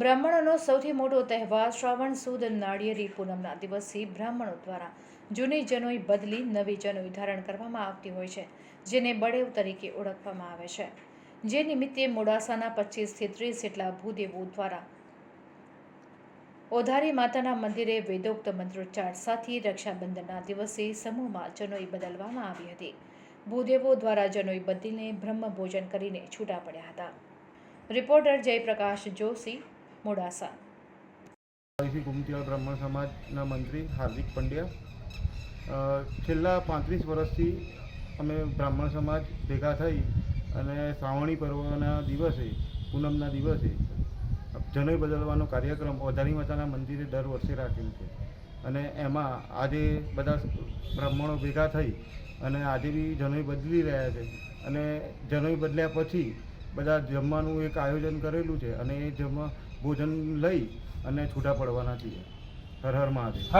બ્રાહ્મણોનો સૌથી મોટો તહેવાર શ્રાવણ સુદ નાળિયેરી પૂનમના દિવસથી બ્રાહ્મણો દ્વારા જૂની જનોઈ બદલી નવી જનોઈ ધારણ કરવામાં આવતી હોય છે, જેને બળેવ તરીકે ઓળખવામાં આવે છે. જે નિમિત્તે મોડાસાના પચીસથી ત્રીસ જેટલા ભૂદેવો દ્વારા ઓધારી માતાના મંદિરે વેદોક્ત મંત્રોચ્ચાર સાથે રક્ષાબંધનના દિવસે સમૂહમાં જનોઈ બદલવામાં આવી હતી. ભૂદેવો દ્વારા જનોઈ બદલીને બ્રહ્મ ભોજન કરીને છૂટા પડ્યા હતા. રિપોર્ટર જયપ્રકાશ જોશી મોડાસા. અહીંથી ગુમતીવાડ બ્રાહ્મણ સમાજના મંત્રી હાર્દિક પંડ્યા. છેલ્લા પાંત્રીસ વર્ષથી અમે બ્રાહ્મણ સમાજ ભેગા થઈ અને શ્રાવણી પર્વના દિવસે, પૂનમના દિવસે જનોય બદલવાનો કાર્યક્રમ ઓધારી માતાના મંદિરે દર વર્ષે રાખેલ છે. અને એમાં આજે બધા બ્રાહ્મણો ભેગા થઈ અને આજે બી જનોઈ બદલી રહ્યા છે. અને જનોઈ બદલ્યા પછી બધા જમવાનું એક આયોજન કરેલું છે અને એ જમવા ભોજન લઈ અને છૂટા પડવાના છીએ. હર હર મહાદેવ.